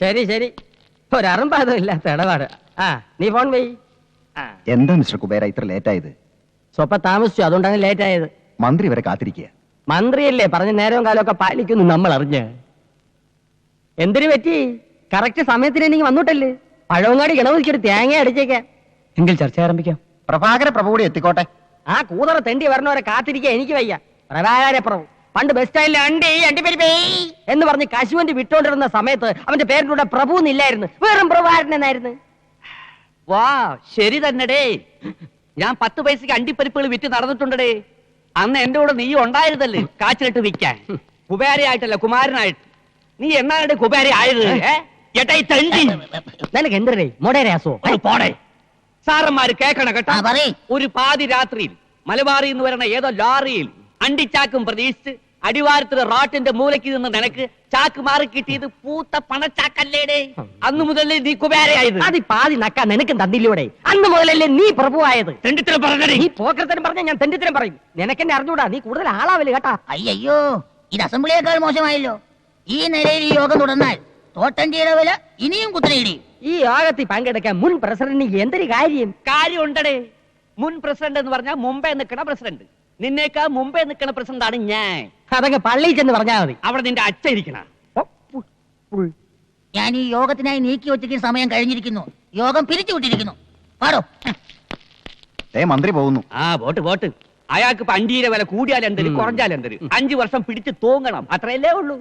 ശരി ശരി. ഒരറുമ്പാതം ഇല്ലാത്ത ഇടപാട്. ആ നീ ഫോൺ പോയി എന്താ മിസ്റ്റർ കുബേര ഇത്ര ലേറ്റ് ആയത് സ്വപ്പം താമസിച്ചു അതുകൊണ്ടാണ് ലേറ്റ് ആയത് മന്ത്രി വരെ കാത്തിരിക്കുക. മന്ത്രിയല്ലേ പറഞ്ഞ നേരവും കാലമൊക്കെ പാലിക്കുന്നു നമ്മൾ അറിഞ്ഞ് എന്തിനു പറ്റി? കറക്റ്റ് സമയത്തിന് എനിക്ക് വന്നിട്ടല്ലേ? പഴവങ്ങാടി ഗണപതിക്കൊരു തേങ്ങ അടിച്ചേക്കാം എങ്കിൽ ചർച്ച ആരംഭിക്കാം. പ്രഭാകര പ്രഭു കൂടി എത്തിക്കോട്ടെ. ആ കൂതറ തെണ്ടി വരണവരെ കാത്തിരിക്കാൻ എനിക്ക് വയ്യ. പ്രഭാകര പ്രഭു. പണ്ട് ബസ് സ്റ്റാൻഡിൽ അണ്ടി അണ്ടിപ്പരിപ്പേ എന്ന് പറഞ്ഞ് കശുവണ്ടി വിട്ടോണ്ടിരുന്ന സമയത്ത് അവന്റെ പേരിന്റെ കൂടെ പ്രഭു എന്നില്ലായിരുന്നു. വെറും പ്രഭാകരൻ എന്നായിരുന്നു വാ ശരി തന്നെടേ. ഞാൻ പത്ത് പൈസക്ക് അണ്ടിപ്പരിപ്പുകൾ വിറ്റ് നടന്നിട്ടുണ്ടടേ. അന്ന് എന്റെ കൂടെ നീ ഉണ്ടായിരുന്നല്ലേ കാച്ചിലിട്ട് വിൽക്കാൻ? കുബാരയായിട്ടല്ല കുമാരനായിട്ട്. നീ എന്നാണ് കുബേര ആയത്? ഏ? ഏട്ടാ ഈ തണ്ടി നിനക്ക് എന്തരേ മൊടേരാസോ പോടെ. സാറന്മാര് കേക്കണ കേട്ടോ. പറയ്. ഒരു പാതി രാത്രിയിൽ മലബാറിൽ നിന്ന് വരണ ഏതോ ലോറിയിൽ അണ്ടിച്ചാക്കും പ്രതീക്ഷിച്ച് അടിവാരത്തിലെ റോട്ടിന്റെ മൂലയ്ക്ക് നിന്ന് നിനക്ക് ചാക്ക് മാറി കിട്ടിയത് പൂത്ത പണച്ചാക്കല്ലേടേ. അന്ന് മുതലേ നീ കുബേരയായത്. അത് പാതി നക്കാൻ നിനക്കും തന്നില്ലൂടെ. അന്ന് മുതലല്ലേ നീ പ്രഭുവായത്. തെണ്ടിത്തരം പറഞ്ഞേ നീ പോക്കരത്തരം പറഞ്ഞ ഞാൻ തെണ്ടിത്തരം പറയും. നിനക്കെന്നെ അറിഞ്ഞൂടാ നീ കൂടുതൽ ആളാവില്ല കേട്ടാ. അയ്യോ ഇത് അസംബ്ലിയേക്കാൾ മോശമായല്ലോ. ഈ നിലയിൽ ഈ യോഗം തുടർന്നാൽ തോട്ടഞ്ചിയുടെ വില ഇനിയും കുത്തനെയിടിയും. ഈ യോഗത്തിൽ പങ്കെടുക്കാൻ മുൻ പ്രസിഡന്റിന് എന്തൊരു കാര്യം? കാര്യം ഉണ്ടടേ. മുൻ പ്രസിഡന്റ് എന്ന് പറഞ്ഞാൽ മുംബൈ നിൽക്കണ പ്രസിഡന്റ്. നിന്നേക്കാ മുമ്പേ നിൽക്കണ പ്രസന്താണ് ഞാൻ. അതങ്ങ് പള്ളിയിൽ ചെന്ന് പറഞ്ഞാൽ മതി. അവിടെ നിന്റെ അച്ഛൻ ഇരിക്കണ. ഞാൻ ഈ യോഗത്തിനായി നീക്കി വെച്ചിരിക്കുന്ന സമയം കഴിഞ്ഞിരിക്കുന്നു. യോഗം പിരിച്ചു വിട്ടിരിക്കുന്നു. പാടോ. മന്ത്രി പോകുന്നു. ആ വോട്ട് വോട്ട് അയാൾക്ക് ഇപ്പൊ അഞ്ചീര വില കൂടിയാൽ എന്തര് കുറഞ്ഞാൽ എന്തര് അഞ്ചു വർഷം പിടിച്ച് തൂങ്ങണം. അത്രയല്ലേ ഉള്ളൂ.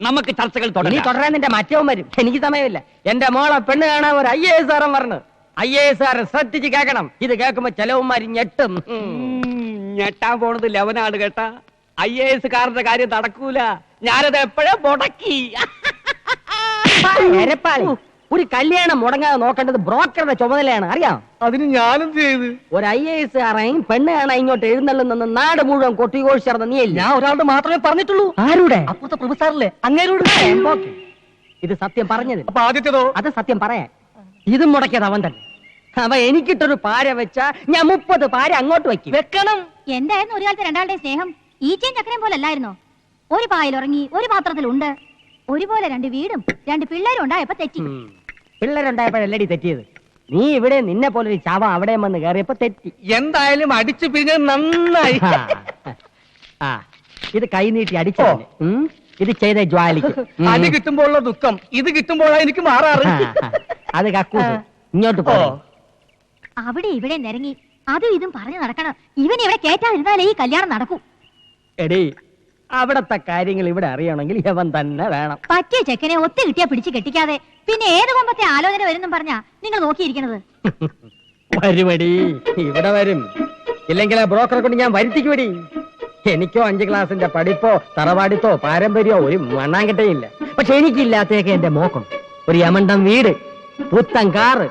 നമുക്ക് ചർച്ചകൾ നീ തുടങ്ങാം തുടരാൻ നിന്റെ മറ്റവും വരും. എനിക്ക് സമയമില്ല. എന്റെ മോളെ പെണ്ണ് കാണാൻ ഒരു ഐ എ എസ് ആറും പറഞ്ഞു. ഐ എ എസ് ആർ ശ്രദ്ധിച്ച് കേൾക്കണം. ഇത് കേൾക്കുമ്പോ ചെലവന്മാര് ഞെട്ടും. ഉം. ഞെട്ടാൻ പോണത് ലവനാണ് കേട്ടാ. ഐ എ എസ് കാരന്റെ കാര്യം നടക്കൂല. ഞാനത് എപ്പോഴും മുടക്കി. എരപ്പാളി ഒരു കല്യാണം മുടങ്ങാതെ നോക്കേണ്ടത് ബ്രോക്കറുടെ ചുമതലയാണ് അറിയാം? അതിന് ഞാനും ചെയ്ത്? ഒരു ഐ എ എസ് ആറായും പെണ്ണ് കാണാൻ ഇങ്ങോട്ട് എഴുന്നള്ളുന്ന നാട് മുഴുവൻ കൊട്ടിഘോഷിച്ചിരുന്ന നീ ഞാൻ ഒരാളോട് മാത്രമേ പറഞ്ഞിട്ടുള്ളൂ. ആരുടെ? അപ്പുറത്തെ പ്രൊഫസറിലെ. അങ്ങേരോട് ഓക്കേ. ഇത് സത്യം പറഞ്ഞത് അപ്പൊ ആദ്യത്തേതോ? അത് സത്യം പറയാൻ ഇത് മുടക്കിയത് അവൻ തന്നെ. അവ എനിക്കിട്ടൊരു പാര വെച്ച ഞാൻ മുപ്പത് പാര അങ്ങോട്ട് വെക്കും വെക്കണം. എന്തായിരുന്നു ഒരു കാലത്ത് രണ്ടാളുടെ സ്നേഹം? ഈച്ചയും ചക്കരയും പോലെ അല്ലായിരുന്നോ? ഒരു പായിൽ ഉറങ്ങി ഒരു പാത്രത്തിലുണ്ട് ഒരുപോലെ രണ്ട് വീടും രണ്ട് പിള്ളേരും ഉണ്ടായപ്പോ തെറ്റി. പിള്ളേരുണ്ടായപ്പോഴല്ലടി തെറ്റിയത്. നീ ഇവിടെ നിന്നെ പോലെ ഒരു ചാവ അവിടെ വന്ന് കയറിയപ്പോ തെറ്റി. എന്തായാലും അടിച്ചു പിന്നെ നന്നായി. ആ. ആ. ഇത് കൈ നീട്ടി അടിച്ചോ ഇത് ചെയ്ത ജ്വാലിക്ക് ഉം. അടി കിട്ടുമ്പോഴുള്ള ദുഃഖം ഇത് കിട്ടുമ്പോഴാ എനിക്ക് മാറാറ്. ആ. അത് കക്കൂസ്. ഇങ്ങോട്ട് പോ അവിടെ ഇവിടെ നിരങ്ങി അതും ഇതും പറഞ്ഞു നടക്കണം. ഇവൻ ഇവിടെ കേറ്റാതിരുന്നാലേ ഈ കല്യാണം നടക്കൂ. എടേ അവിടത്തെ കാര്യങ്ങൾ ഇവിടെ അറിയണമെങ്കിൽ ഇവൻ തന്നെ വേണം. പറ്റിയ ചെക്കനെ ഒത്തു കിട്ടിയാ പിടിച്ചു കെട്ടിക്കാതെ. പിന്നെ ഏത് കൊമ്പത്തെ ആലോചന വരുന്നും പറഞ്ഞാ നിങ്ങൾ നോക്കിയിരിക്കണത് വരുമടി ഇവിടെ വരും. ഇല്ലെങ്കിൽ ആ ബ്രോക്കറെ കൊണ്ട് ഞാൻ വരുത്തിക്കുവടി. എനിക്കോ അഞ്ചു ക്ലാസിന്റെ പഠിപ്പോ തറവാടിത്തോ പാരമ്പര്യമോ ഒരു മണ്ണാങ്കട്ടയില്ല പക്ഷെ എനിക്കില്ലാത്തേക്ക് എന്റെ മോക്കം. ഒരു യമണ്ടം വീട് പുത്തൻ കാറ്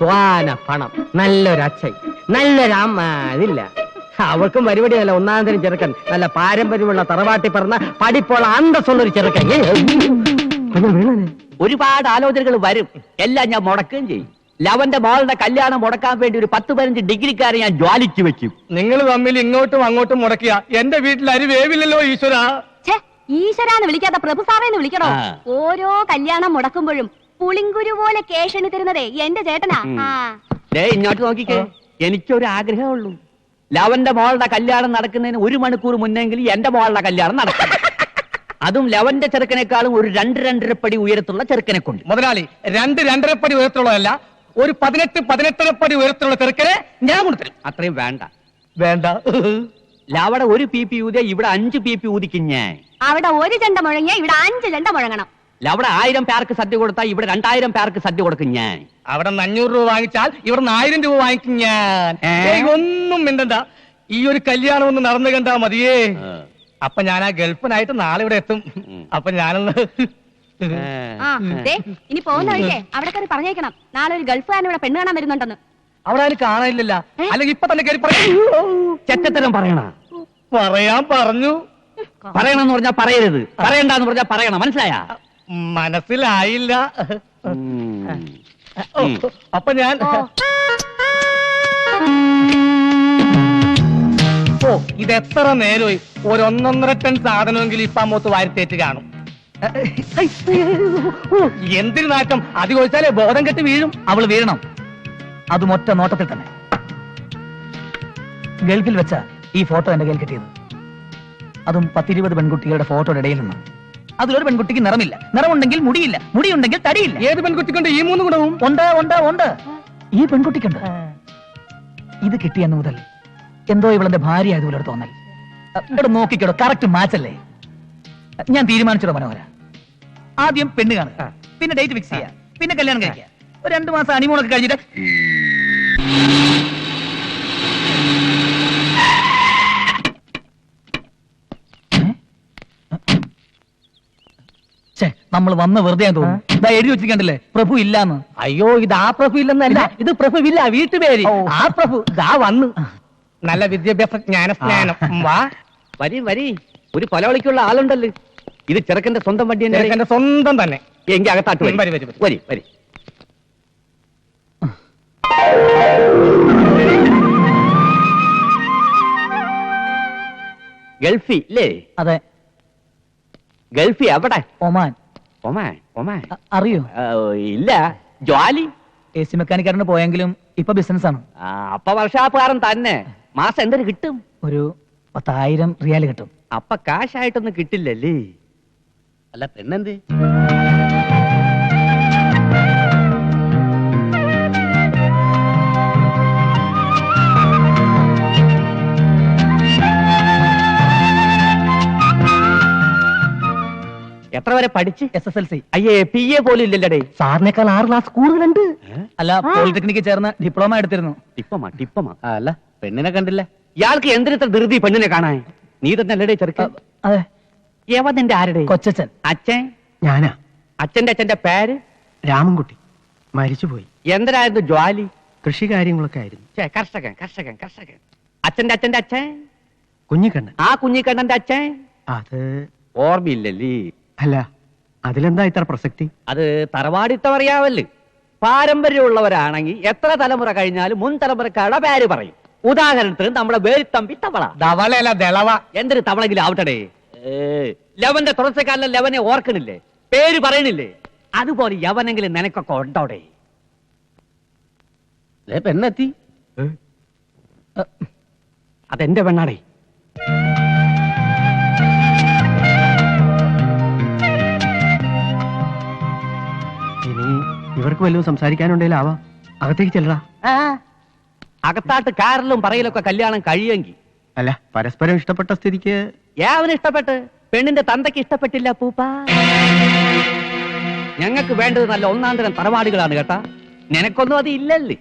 ത്വാന പണം നല്ലൊരു അച്ഛൻ നല്ലൊരു അമ്മ അതില്ല. അവൾക്കും പരിപാടി നല്ല ഒന്നാം തരം ചെറുക്കൻ. നല്ല പാരമ്പര്യമുള്ള തറവാട്ടി പറഞ്ഞ പഠിപ്പുള്ള അന്തസ്സുള്ള ഒരു ചെറുക്കൻ. ഒരുപാട് ആലോചനകൾ വരും. എല്ലാം ഞാൻ മുടക്കുകയും ചെയ്യും. ലവന്റെ മോളുടെ കല്യാണം മുടക്കാൻ വേണ്ടി ഒരു പത്ത് പതിനഞ്ച് ഡിഗ്രിക്കാരെ ഞാൻ ജ്വാലിച്ചു വെക്കും. നിങ്ങൾ തമ്മിൽ ഇങ്ങോട്ടും അങ്ങോട്ടും മുടക്കിയ. എന്റെ വീട്ടിൽ അരി വേവില്ലല്ലോ ഈശ്വര. ഛേ ഈശ്വരാന്ന് വിളിക്കാത്ത പ്രഭു സാറേന്ന് വിളിക്കണോ ഓരോ കല്യാണം മുടക്കുമ്പോഴും പുളിങ്കുരു പോലെ കേഷണി തരുന്നതേ എന്റെ ചേട്ടനാ. ആ. ദേ ഇങ്ങോട്ട് നോക്കിക്കേ. എനിക്കൊരു ആഗ്രഹമുള്ളൂ. ലവന്റെ മോളുടെ കല്യാണം നടക്കുന്നതിന് ഒരു മണിക്കൂർ മുന്നെങ്കിലും എന്റെ മോളുടെ കല്യാണം നടക്കും. അതും ലവന്റെ ചെറുക്കനേക്കാളും ഒരു രണ്ട് രണ്ടര പടി ഉയരത്തുള്ള ചെറുക്കനെ കൊണ്ട് മുതലാളി രണ്ട് രണ്ടരപ്പടി ഉയരത്തുള്ളതല്ല ഒരു പതിനെട്ട് പതിനെട്ടരപ്പടി ഉയരത്തുള്ള ചെറുക്കനെ ഞാൻ കൊണ്ടുതരും അത്രയും വേണ്ട. വേണ്ട. ലവടെ ഒരു പി പി ഊതിയ ഇവിടെ അഞ്ച് പി പി ഊതിക്കും ഞാൻ. അവിടെ ഒരു ചെണ്ട മുഴങ്ങിയ ഇവിടെ അഞ്ച് ചെണ്ട മുഴങ്ങണം. ലവടെ ആയിരം പേർക്ക് സദ്യ കൊടുത്താൽ ഇവിടെ രണ്ടായിരം പേർക്ക് സദ്യ കൊടുക്കും ഞാൻ. അവിടെ നിന്ന് അഞ്ഞൂറ് രൂപ വാങ്ങിച്ചാൽ ഇവിടെ നിന്ന് ആയിരം രൂപ വാങ്ങിക്കും ഞാൻ. ഏ? ഏയ്, ഒന്നും മിണ്ടണ്ട. ഈ ഒരു കല്യാണം ഒന്ന് നടന്നു കണ്ടാ മതിയേ. അപ്പൊ ഞാൻ ആ ഗൾഫിനായിട്ട് നാളെ ഇവിടെ എത്തും. അപ്പൊ ഞാനൊന്ന് ആ. ദേ ഇനി പോകുന്ന വഴിക്കേ അവിടെ കയറി പറഞ്ഞേക്കണം. നാളെ ഒരു ഗൾഫുകാരൻ ഇവിടെ പെണ്ണ് കാണാൻ വരുന്നുണ്ടെന്ന്. അവിടെ ആരും കാണാനില്ലല്ല? അല്ലെങ്കിൽ ഇപ്പൊ തന്നെ കയറി പറയൂ ചെറ്റത്തരം പറയണ. പറയാൻ പറഞ്ഞു. പറയണമെന്ന് പറഞ്ഞാൽ പറയരുത്. പറയണ്ടെന്ന് പറഞ്ഞാൽ പറയണം. മനസ്സിലായ? മനസ്സിലായില്ല. ഓ, അപ്പൊ ഞാൻ ഓ. ഇത് എത്ര നേരമായി? ഒരു ഒന്നൊന്നര ടൺ സാധനമെങ്കിലും ഇപ്പൊ അമ്മത്ത് വാരിത്തേറ്റ് കാണും. എന്തിനു നാറ്റം അത് ചോദിച്ചാലേ ബോധം കെട്ട് വീഴും. അവൾ വീഴണം. അതും ഒറ്റ നോട്ടത്തിൽ തന്നെ. ഗൾഫിൽ വെച്ച ഈ ഫോട്ടോ എന്റെ കയ്യിൽ കിട്ടിയത്. അതും പത്തിരുപത് പെൺകുട്ടികളുടെ ഫോട്ടോയുടെ ഇടയിൽ നിന്ന്. അതിലൊരു പെൺകുട്ടിക്ക് നിറമില്ല. നിറമുണ്ടെങ്കിൽ മുടിയില്ല. മുടിയുണ്ടെങ്കിൽ തടിയില്ല. ഏത് പെൺകുട്ടിക്കുണ്ട്? ഈ മൂന്ന് ഗുണവും? ഉണ്ട് ഉണ്ട് ഉണ്ട്. ഈ പെൺകുട്ടിക്കുണ്ട്. ഇത് കിട്ടിയെന്ന് മുതൽ എന്തോ ഇവളെന്റെ ഭാര്യ ആയതുപോലെ ഒരു തോന്നൽ. ഇവിടെ നോക്കിക്കോടോ കറക്റ്റ് മാച്ച് അല്ലേ? ഞാൻ തീരുമാനിച്ചോ മനോഹര. ആദ്യം പെണ്ണ് കാണുക. പിന്നെ ഡേറ്റ് ഫിക്സ് ചെയ്യുക. പിന്നെ കല്യാണം കഴിക്കുക. ഒരു രണ്ടു മാസം അണിമോളൊക്കെ കഴിഞ്ഞിട്ട് നമ്മൾ വന്ന വെറുതെ തോന്നുന്നു. ഇതാ എഴുതി വെച്ചിരിക്കണ്ടല്ലേ? പ്രഭു ഇല്ലാന്ന്. അയ്യോ ഇത് ആ പ്രഭു ഇല്ലെന്നല്ല. ഇത് പ്രഭു ഇല്ല വീട്ടുപേര്. ആ പ്രഭു ഇതാ വന്ന്. നല്ല വിദ്യാഭ്യാസ ജ്ഞാന സ്നാനം വാ. വരി വരി. ഒരു പലവളിക്കുള്ള ആളുണ്ടല്ലോ. ഇത് ചെറുക്കന്റെ സ്വന്തം വണ്ടി എന്റെ സ്വന്തം തന്നെ. എങ്കിൽ അകത്താട്ട് വരി. വരി, വരി, വരി. വരി വരി. ഗൾഫി അല്ലേ അതെ. ഗൾഫി അവിടെ ഒമാൻ. Oman Oman. അറിയോ? ഇല്ല. ജോലി? എ സി മെക്കാനിക്കാരന് പോയെങ്കിലും ഇപ്പൊ ബിസിനസ് ആണ് അപ്പൊ അപ്പ വർഷാപ്പുകാരൻ തന്നെ. മാസം എന്തൊരു കിട്ടും? ഒരു പത്തായിരം റിയാൽ കിട്ടും. അപ്പ കാശായിട്ടൊന്നും കിട്ടില്ലല്ലേ? അല്ല പെണ്ണെന്ത്? എത്ര വരെ പഠിച്ച്? എസ് എസ് എൽ സി അയ്യേ പി എ പോലും ഇല്ലല്ലേ സാറിനേക്കാൾ ആറ് ക്ലാസ് കൂടുതലുണ്ട്. അല്ല പോളിടെക്നിക്ക് ചേർന്ന് ഡിപ്ലോമ എടുത്തിരുന്നു. ടിപ്പമാ ടിപ്പമാ. അല്ല. പെണ്ണിനെ കണ്ടില്ല? ഇയാൾക്ക് എന്തിനത്ര ധൃതി പെണ്ണിനെ കാണാൻ? നീ തന്നെ അല്ലേ ചെറുക്ക അതെ. നിന്റെ ആരുടെ? കൊച്ചച്ഛൻ. അച്ഛൻ? ഞാനാ. അച്ഛന്റെ അച്ഛന്റെ പേര്? രാമൻകുട്ടി. മരിച്ചുപോയി. എന്തിനായിരുന്നു ജ്വാലി? കൃഷി കാര്യങ്ങളൊക്കെ ആയിരുന്നു. ഛേ, കർഷകൻ കർഷകൻ കർഷകൻ. അച്ഛന്റെ അച്ഛന്റെ അച്ഛൻ? കുഞ്ഞിക്കണ്ണൻ. ആ കുഞ്ഞിക്കണ്ണന്റെ അച്ഛൻ? അത് ഓർമ്മയില്ലല്ലേ? അല്ല അതിലെന്താ ഇത്ര പ്രസക്തി? അത് തറവാടിത്തം അറിയാവല്ലേ പാരമ്പര്യമുള്ളവരാണെങ്കിൽ എത്ര തലമുറ കഴിഞ്ഞാലും മുൻ തലമുറക്കാരുടെ പേര് പറയും. ഉദാഹരണത്തിന് നമ്മുടെ വേലിത്തമ്പി തവള. ദളവ. എന്തൊരു തവളെങ്കിലും ആവട്ടെ ലവന്റെ തുടർച്ചക്കാരനെ ലവനെ ഓർക്കണില്ലേ? പേര് പറയണില്ലേ? അതുപോലെ യവനെങ്കിലും നിനക്കൊക്കെ ഉണ്ടോടെ? പെണ്ണെത്തി. അതെന്റെ പെണ്ണാടേ. ഇവർക്ക് വല്ലതും സംസാരിക്കാനുണ്ടെങ്കിൽ ആവാ. അകത്തേക്ക് ചെല്ലടാ. അകത്താട്ട് കാറിലും പറയിലൊക്കെ കല്യാണം കഴിയുമെങ്കിൽ അല്ല പരസ്പരം ഇഷ്ടപ്പെട്ട സ്ഥിതിക്ക് ഏവന് ഇഷ്ടപ്പെട്ട് പെണ്ണിന്റെ തന്തയ്ക്ക് ഇഷ്ടപ്പെട്ടില്ല പൂപ്പ. ഞങ്ങൾക്ക് വേണ്ടത് നല്ല ഒന്നാം തരം തറവാടുകളാണ് കേട്ടാ. നിനക്കൊന്നും അത് ഇല്ലല്ലേ?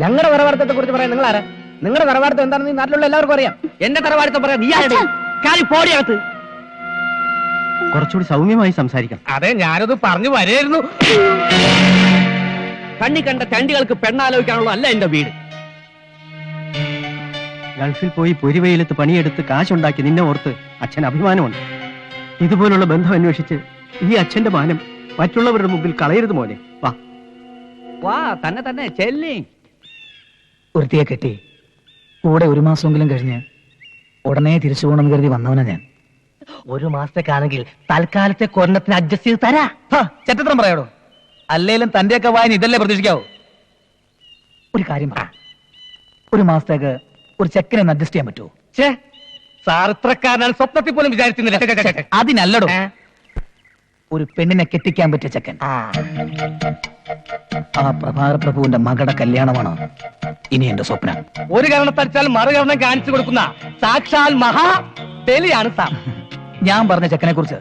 ഞങ്ങളുടെ തറവാടത്തെ കുറിച്ച് പറയാൻ നിങ്ങൾ ആരാ നിങ്ങളുടെ തറവാടത്തെ എന്താണെന്ന് ഈ നാട്ടിലുള്ള എല്ലാവർക്കും അറിയാം. എന്റെ തറവാടുത്തം പറയാം നീ ആരുടെ? കാലി പോടിയകത്ത് കുറച്ചുകൂടി സൗമ്യമായി സംസാരിക്കണം അതെ ഞാനത് പറഞ്ഞു വരായിരുന്നു കണ്ണി കണ്ട തണ്ടികൾക്ക് പെണ്ണാലോചിക്കാനുള്ള അല്ല എന്റെ വീട്. ഗൾഫിൽ പോയി പൊരിവെയിലത്ത് പണിയെടുത്ത് കാശുണ്ടാക്കി നിന്നെ ഓർത്ത് അച്ഛൻ അഭിമാനമുണ്ട്. ഇതുപോലുള്ള ബന്ധം അന്വേഷിച്ച് ഈ അച്ഛന്റെ മാനം മറ്റുള്ളവരുടെ മുമ്പിൽ കളയരുത് മോനെ. വാ. വാ തന്നെ തന്നെ ചെല്ലി. ഒരുത്തിയെ കെട്ടി. കൂടെ ഒരു മാസമെങ്കിലും കഴിഞ്ഞ് ഉടനെ തിരിച്ചു പോകണമെന്ന് കരുതി വന്നവനാ ഞാൻ. ഒരു മാസത്തേക്കാണെങ്കിൽ തൽക്കാലത്തെ കൊരണത്തിന് അഡ്ജസ്റ്റ് ചെയ്ത് തരാ. ചെറ്റത്രം പറയാടോ? അല്ലേലും തന്റെയൊക്കെ വായന ഇതല്ലേ പ്രതീക്ഷിക്കാവൂ? ഒരു കാര്യം പറ. ഒരു മാസത്തേക്ക് ഒരു ചെക്കനെ ഒന്ന് അഡ്ജസ്റ്റ് ചെയ്യാൻ പറ്റുമോ ഛേ സാർ ഇത്രക്കാരനാണ് സ്വപ്നത്തിൽ പോലും വിചാരിച്ചിരുന്നില്ല. അതിനല്ലടോ. ഏ? ഒരു പെണ്ണിനെ കെട്ടിക്കാൻ പറ്റിയ ചെക്കൻ. ആ. ആ പ്രഭാര പ്രഭുവിന്റെ മകളുടെ കല്യാണമാണ് ഇനി എന്റെ സ്വപ്നം? ഒരു കാരണം തടിച്ചാൽ മറുകരണം കാണിച്ചു കൊടുക്കുന്ന സാക്ഷാൽ മഹാ തെലിയാണ് സാർ ഞാൻ പറഞ്ഞ ചെക്കനെ കുറിച്ച്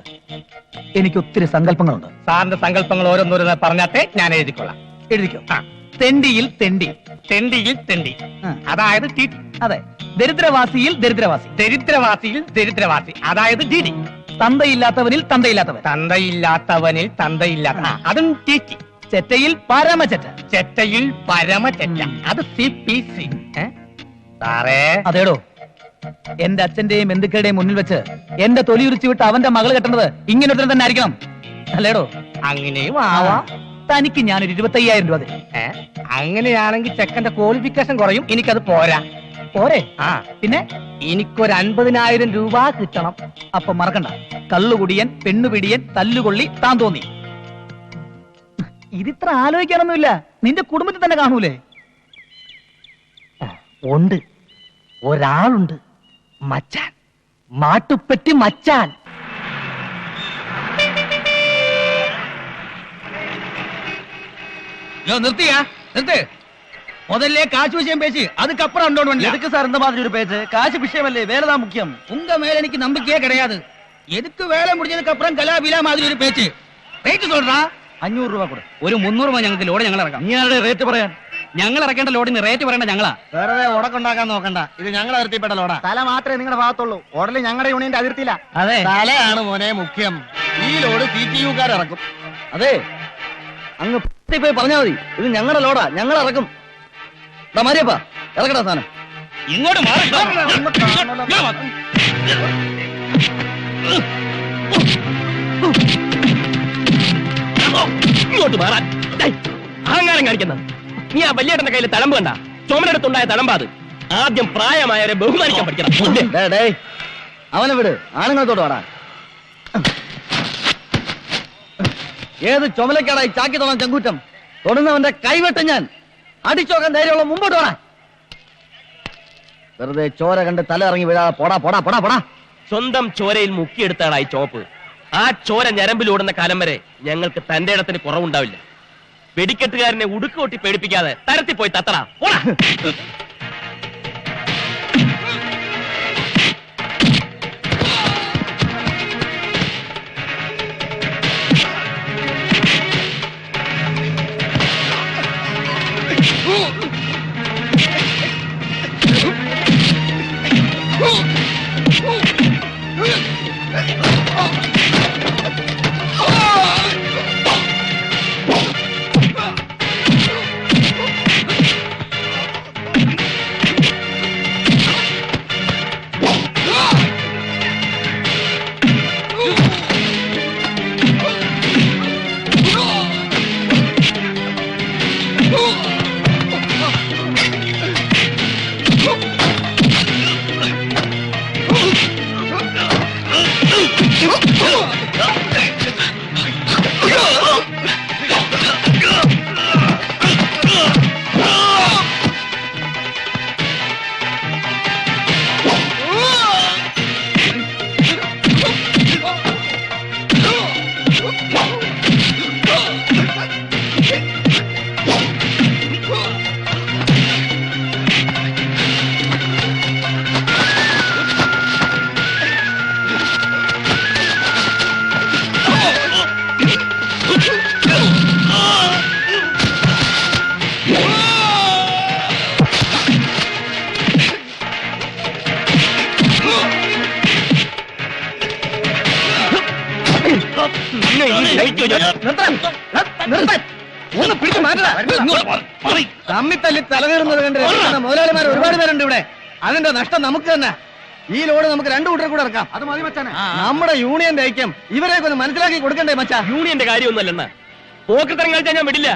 എനിക്ക് ഒത്തിരി സങ്കല്പങ്ങളുണ്ട്. സാറിന്റെ സങ്കല്പങ്ങൾ ഓരോന്നോരോന്ന് പറഞ്ഞാട്ടെ ഞാൻ എഴുതിക്കൊള്ളാം. എഴുതിക്കോ? തെണ്ടിയിൽ തെണ്ടി. തെണ്ടിയിൽ തെണ്ടി. ആ. അതായത് ടി. അതെ. ദരിദ്രവാസിയിൽ ദരിദ്രവാസി. ദരിദ്രവാസിയിൽ ദരിദ്രവാസി. അതായത് ഡിഡി തന്തയില്ലാത്തവനിൽ തന്തയില്ലാത്തവൻ. തന്തയില്ലാത്തവനിൽ തന്തയില്ലാത്ത ആ, അതും ടിറ്റി ചെറ്റയിൽ പരമചെറ്റ. ചെറ്റയിൽ പരമചെറ്റ. അത് സി. പി. സി. സാറേ. അതേടോ. എന്റെ അച്ഛന്റെയും ബന്ധുക്കളുടെയും മുന്നിൽ വെച്ച് എന്റെ തൊലി ഉരിച്ചു വിട്ട് അവന്റെ മകൾ കെട്ടുന്നത് ഇങ്ങനെ തന്നെ ആയിരിക്കണം. അല്ലേടോ? അങ്ങനെയും ആവാ. തനിക്ക് ഞാനൊരു ഇരുപത്തയ്യായിരം രൂപ തരും. ഏ? അങ്ങനെയാണെങ്കിൽ ചെക്കന്റെ ക്വാളിഫിക്കേഷൻ കുറയും. എനിക്കത് പോരാ. പോരെ? ആ. പിന്നെ? എനിക്കൊരു അൻപതിനായിരം രൂപ കിട്ടണം. അപ്പൊ മറക്കണ്ട. കള്ളുകുടിയൻ പെണ്ണുപിടിയൻ തല്ലുകൊള്ളി താൻ തോന്നി. ഇതിത്ര ആലോചിക്കാനൊന്നുമില്ല. നിന്റെ കുടുംബത്തിൽ തന്നെ കാണൂലേ? ഉണ്ട്. ഒരാളുണ്ട്. മച്ചാൻ മാട്ടുപ്പെട്ടി മച്ചാൻ നിർത്തിയാ നിർത്ത് முதல்ல காசு விஷயம் பேசி அதுக்கப்புறம் அண்டோன் எதுக்கு சார் இந்த மாதிரி ஒரு பேச்சு காசு விஷயம் இல்லையே வேலைதான் முக்கியம் உங்க மேல எனக்கு நம்பிக்கையே கிடையாது எதுக்கு வேலை முடிஞ்சதுக்கு அப்புறம் கலாபிலா மாதிரி ஒரு பேச்சு റേറ്റ് சொல்றா അഞ്ഞൂറ് രൂപ കൂടെ ഒരു മുന്നൂറ് രൂപ ഞങ്ങൾക്ക് ലോഡ് ഞങ്ങൾ ഇറക്കാം നീ ആരുടെ റേറ്റ് പറയാൻ ഞങ്ങൾ ഇറക്കേണ്ട ലോഡിന് റേറ്റ് പറയേണ്ട ഞങ്ങളാ. വെറുതെ ഉടക്കുണ്ടാക്കാൻ നോക്കണ്ട. ഇത് ഞങ്ങൾ അതിർത്തിപ്പെട്ട ലോഡാ. തല മാത്രമേ നിങ്ങളുടെ ഭാഗത്തുള്ളൂ. ഓടൽ ഞങ്ങളുടെ യൂണിയന്റെ അതിർത്തിയില്ല അതെ. തലയാണ് മോനെ മുഖ്യം. ഈ ലോഡ് സി ടി യുക്കാർ ഇറക്കും. അതെ. അങ്ങ് പോയി പറഞ്ഞാൽ മതി. ഇത് ഞങ്ങളുടെ ലോഡാ. ഞങ്ങൾ ഇറക്കും. മരിയപ്പാ ഇറക്കടാ സാധനം. ഇങ്ങോട്ട് ഇങ്ങോട്ട് മാറാൻ. അഹങ്കാരം കാണിക്കുന്ന. നീ ആ വലിയേട്ടന്റെ കയ്യിൽ തഴമ്പ് കണ്ട? ചുമലെടുത്തുണ്ടായ തഴമ്പാ അത്. ആദ്യം പ്രായമായവരെ ബഹുമാനിക്കാൻ പഠിക്കണം. അവനെ വിട്. ആണുങ്ങളത്തോട് വാടാ. ഏത് ചുമലക്കാടാ ഈ ചാക്കി തൊടാൻ ചങ്കൂറ്റം? തൊടുന്നവന്റെ കൈവെട്ട ഞാൻ. അടിച്ചോക്കാൻ ധൈര്യമുള്ള മുമ്പോട്ട് വാടാ. വെറുതെ ചോര കണ്ട് തല ഇറങ്ങി വീഴാതെ പോടാ പോടാ പോടാ പോടാ. സ്വന്തം ചോരയിൽ മുക്കിയെടുത്താളായി ചോപ്പ്. ആ ചോര ഞരമ്പിലൂടുന്ന കാലം വരെ ഞങ്ങൾക്ക് തന്റെ ഇടത്തിന് കുറവുണ്ടാവില്ല. വെടിക്കെട്ടുകാരനെ ഉടുക്കൊട്ടി പേടിപ്പിക്കാതെ തരത്തിൽ പോയി തത്തറ പോടാ ഒന്ന് പിടിച്ചു മാറ്റടാ തമ്മി തല്ലി തലകീറുന്നത് കണ്ട് മുതലാളിമാർ ഒരുപാട് പേരുണ്ട് ഇവിടെ. അതിന്റെ നഷ്ടം നമുക്ക് തന്നെ. ഈ ലോഡ് നമുക്ക് രണ്ടു കൂട്ടർ കൂടെ ഇറക്കാം. അത് മതി മച്ചാനെ. നമ്മുടെ യൂണിയന്റെ ഐക്യം ഇവരെയൊക്കെ ഒന്ന് മനസ്സിലാക്കി കൊടുക്കണ്ടേ മച്ചാ? യൂണിയന്റെ കാര്യമൊന്നുമല്ലെന്ന. പോക്കത്തരം കളിച്ചാൽ ഞാൻ വിടില്ല.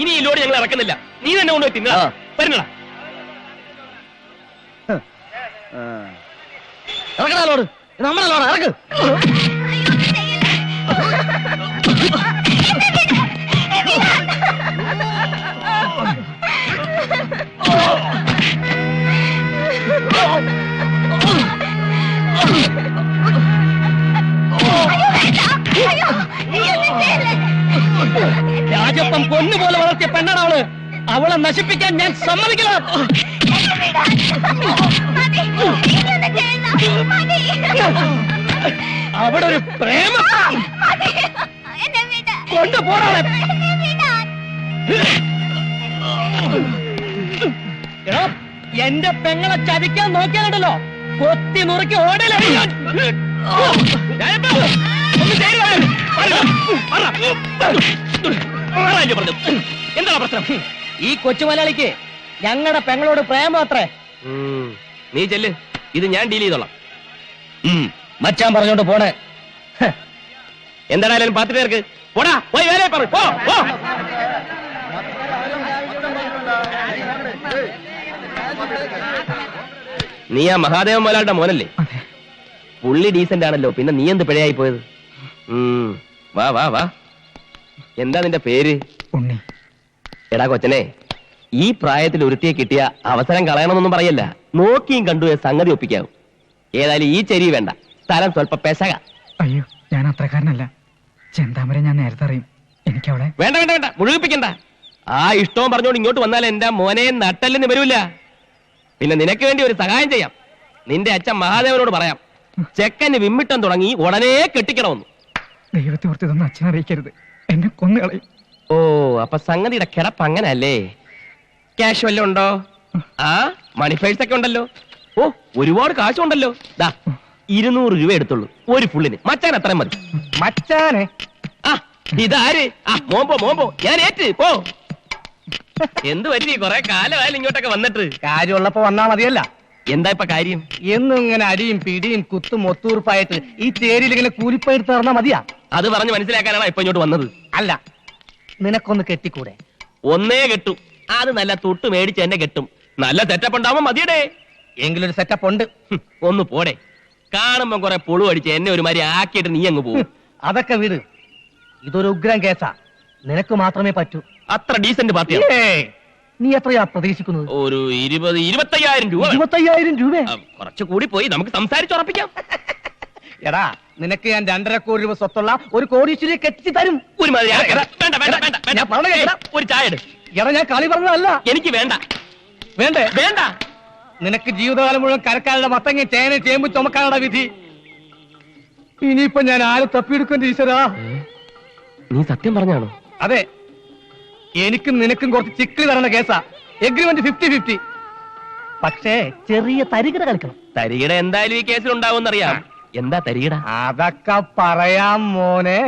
ഇനി ഈ ലോഡ് ഞങ്ങൾ ഇറക്കുന്നില്ല. നീ തന്നെ കൊണ്ടുപോയി തിന്നാ. വരുന്നടാ ഇറക്കണ ലോഡ്. ഇത് നമ്മുടെ ലോഡ് ഇറക്ക്. രാജപ്പം കൊന്നുപോലെ വളർത്തിയ പെണ്ണാണ് അവൾ. അവളെ നശിപ്പിക്കാൻ ഞാൻ സമ്മതിക്കില്ല. അവിടെ ഒരു പ്രേമ കൊണ്ടുപോടാളെ എടോ, എന്റെ പെങ്ങളെ ചതിക്കാൻ നോക്കിയാലുണ്ടല്ലോ. കൊത്തി നുറുക്കി ഓടലേ എന്താണ് പ്രശ്നം? ഈ കൊച്ചു മലയാളിക്ക് ഞങ്ങളുടെ പെങ്ങളോട് പ്രേമം അത്രേ. നീ ചെല്ല്. ഇത് ഞാൻ ഡീൽ ചെയ്തോളാം. മച്ചാൻ പറഞ്ഞോണ്ട് പോണേ. എന്താണായാലും പത്ത് പേർക്ക് പോടാ പോയി വേറെ പറ പോ പോ. നീ ആ മഹാദേവൻ മോലാളുടെ മോനല്ലേ? പുള്ളി ഡീസന്റ് ആണല്ലോ പിന്നെ നീ എന്ത് പിഴയായി പോയത്? വാ വാ വാ. എന്താ നിന്റെ പേര്? ഉണ്ണി. എടാ കൊച്ചനെ ഈ പ്രായത്തിൽ ഒരുത്തിയെ കിട്ടിയ അവസരം കളയണമെന്നൊന്നും പറയല്ല. നോക്കിയും കണ്ടു സംഗതി ഒപ്പിക്കാവും. ഏതായാലും ഈ ചെരി വേണ്ട. സ്ഥലം സ്വല്പ പെശക. അയ്യോ ഞാൻ അത്രക്കാരനല്ല. ചെന്താമരെ ഞാൻ നേരത്തെ അറിയും. എനിക്കവിടെ വേണ്ട വേണ്ട വേണ്ട. മുഴുകിപ്പിക്കണ്ട. ആ ഇഷ്ടവും പറഞ്ഞോണ്ട് ഇങ്ങോട്ട് വന്നാൽ എന്റെ മോനെ നട്ടല്ലെന്ന് വരൂല. പിന്നെ നിനക്ക് വേണ്ടി ഒരു സഹായം ചെയ്യാം. നിന്റെ അച്ഛൻ മഹാദേവനോട് പറയാം. ചെക്കന് വിമ്മിട്ടം തുടങ്ങി ഉടനെ കെട്ടിക്കണമെന്ന്. ദൈവത്തെ ഓർത്ത് ഇതൊന്നും അച്ഛൻ അറിയിക്കരുത്. എന്നെ കൊന്നു കളയും. ഓ അപ്പൊ സംഗതിയുടെ കിടപ്പ് അങ്ങനല്ലേ ക്യാഷ് വല്ലതും ഉണ്ടോ? ആ മണി ഫൈൽസ് ഒക്കെ ഉണ്ടല്ലോ. ഓ ഒരുപാട് കാശുണ്ടല്ലോ. ദാ ഇരുന്നൂറ് രൂപ എടുത്തുള്ളൂ. ഒരു പുള്ളിന്. മച്ചാൻ അത്ര മതി. മച്ചാനെ? ആ ഇതാര്? ആ മോമ്പോ മോമ്പോ. ഞാൻ ഏറ്റ്. പോ. എന്ത് പറ്റി? കൊറേ കാലമായാലും ഇങ്ങോട്ടൊക്കെ വന്നിട്ട്. കാര്യമുള്ളപ്പോ വന്നാ മതിയല്ല. എന്താ ഇപ്പൊ കാര്യം? എന്നും ഇങ്ങനെ അടിയും പിടിയും കുത്തും ഒത്തൂർപ്പായിട്ട് ഈ ചേരിയിൽ ഇങ്ങനെ കൂലിപ്പയെടുത്ത് നടന്നാ മതിയാ? അത് പറഞ്ഞ് മനസ്സിലാക്കാനാണ് ഇപ്പൊ ഇങ്ങോട്ട് വന്നത്? അല്ല. നിനക്കൊന്ന് കെട്ടിക്കൂടെ? ഒന്നേ കെട്ടു. അത് നല്ല തൊട്ട് മേടിച്ച് എന്നെ കെട്ടും. നല്ല സെറ്റപ്പ് ഉണ്ടാവുമ്പോ മതിയടേ. എങ്കിലൊരു സെറ്റപ്പ് ഉണ്ട്. ഹും, ഒന്ന് പോടെ. കാണുമ്പോ കുറെ പൊളു അടിച്ച് എന്നെ ഒരു മാതിരി ആക്കിയിട്ട് നീ അങ്ങ് പോകും അതൊക്കെ വിട്. ഇതൊരു ഉഗ്രം കേസാ. നിനക്ക് മാത്രമേ പറ്റൂ. അത്ര ഡീസന്റ് പാർട്ടി ഏയ്, നീ എത്രയാ പ്രതീക്ഷിക്കുന്നത്? ഒരു ഇരുപത് ഇരുപത്തയ്യായിരം രൂപ വേണം. ഇരുപത്തയ്യായിരം രൂപ? ആ, കുറച്ച് കൂടി പോയി നമുക്ക് സംസാരിച്ചുറപ്പിക്കാം എടാ നിനക്ക് ഞാൻ രണ്ടര കോടി രൂപ സ്വത്തുള്ള ഒരു കോടീശ്വരിയെ കെട്ടിച്ച് തരും. ഒരു ആക്കരുത്. വേണ്ട വേണ്ട വേണ്ട വേണ്ട. ഞാൻ പറഞ്ഞ കേൾക്കടാ. ഒരു ചായ എടു എടാ ഞാൻ കളി പറഞ്ഞതല്ല. എനിക്ക് വേണ്ട. വേണ്ടേ? വേണ്ട. നിനക്ക് ജീവിതകാലം മുഴുവൻ കരക്കാരുടെ മത്തങ്ങ ചേന ചേമ്പ് ചുമക്കാനുള്ള വിധി. ഇനിയിപ്പോ ഞാൻ ആരെ തപ്പിയെടുക്കും ടീച്ചറാ? നീ സത്യം പറഞ്ഞാണോ? അതെ. എനിക്കും നിനക്കും കുറച്ച് ചിക്കിളി തരണ കേസാ. എഗ്രിമെന്റ് ഫിഫ്റ്റി ഫിഫ്റ്റി പക്ഷേ ചെറിയ തരികിട കളിക്കണം. തരികിട എന്തായാലും ഈ കേസിൽ ഉണ്ടാവുമെന്നറിയാം. എന്താ തരികിട? അതൊക്കെ പറയാം മോനെ.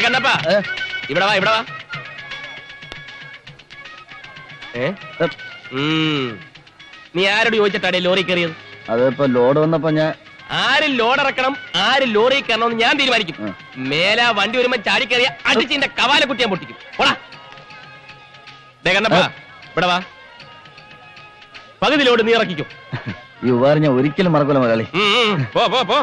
ദേ കണ്ണപ്പാ ഇവിടെ വാ ഇവിടെ വാ. നീ ആരോട് ചോദിച്ചിട്ടാടേ ലോറി കയറിയത്? അതിപ്പോ ലോഡ് വന്നപ്പോ ഞാൻ ആര് ലോഡ് ഇറക്കണം ആര് ലോറി കയറണമെന്ന് ഞാൻ തീരുമാനിക്കും. മേലെ വണ്ടി വരുമ്പോ ചാടി കയറിയ അടിച്ചിന്റെ കവാല കുട്ടി ഞാൻ പൊട്ടിക്കും. പോടാ. ദേ കണ്ണപ്പാ ഇവിടെ വാ. പകുതി ലോഡ് നീ ഇറക്കിക്കും. ഈ ഉപകാരം ഞാൻ ഒരിക്കലും മറക്കൂല മലയാളി. പോ പോ പോ.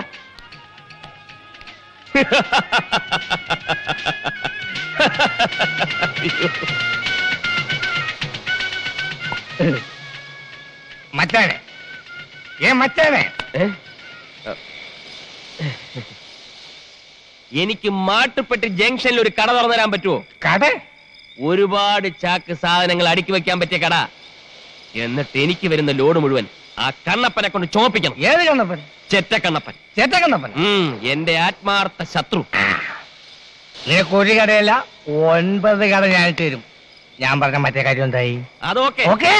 മച്ചാനെ. ഏ മച്ചാനെ? എനിക്ക് മാട്ടുപ്പെട്ടി ജംഗ്ഷനിൽ ഒരു കട തുറന്നു തരാൻ പറ്റുമോ? കട? ഒരുപാട് ചാക്ക് സാധനങ്ങൾ അടുക്കി വെക്കാൻ പറ്റിയ കട. എന്നിട്ട് എനിക്ക് വരുന്ന ലോഡ് മുഴുവൻ ആ കണ്ണപ്പനെ കൊണ്ട് ചോപ്പിക്കണം ഏത് കണ്ണപ്പൻ? ചെറ്റ കണ്ണപ്പൻ. ചേട്ട കണ്ണപ്പൻ? ഉം, എന്റെ ആത്മാർത്ഥ ശത്രു. നിനക്ക് ഒരു കടയല്ല ഒൻപത് കട ഞാൻ വരും ഞാൻ പറഞ്ഞ മറ്റേ കാര്യം എന്തായി? അതൊക്കെ ഓക്കേ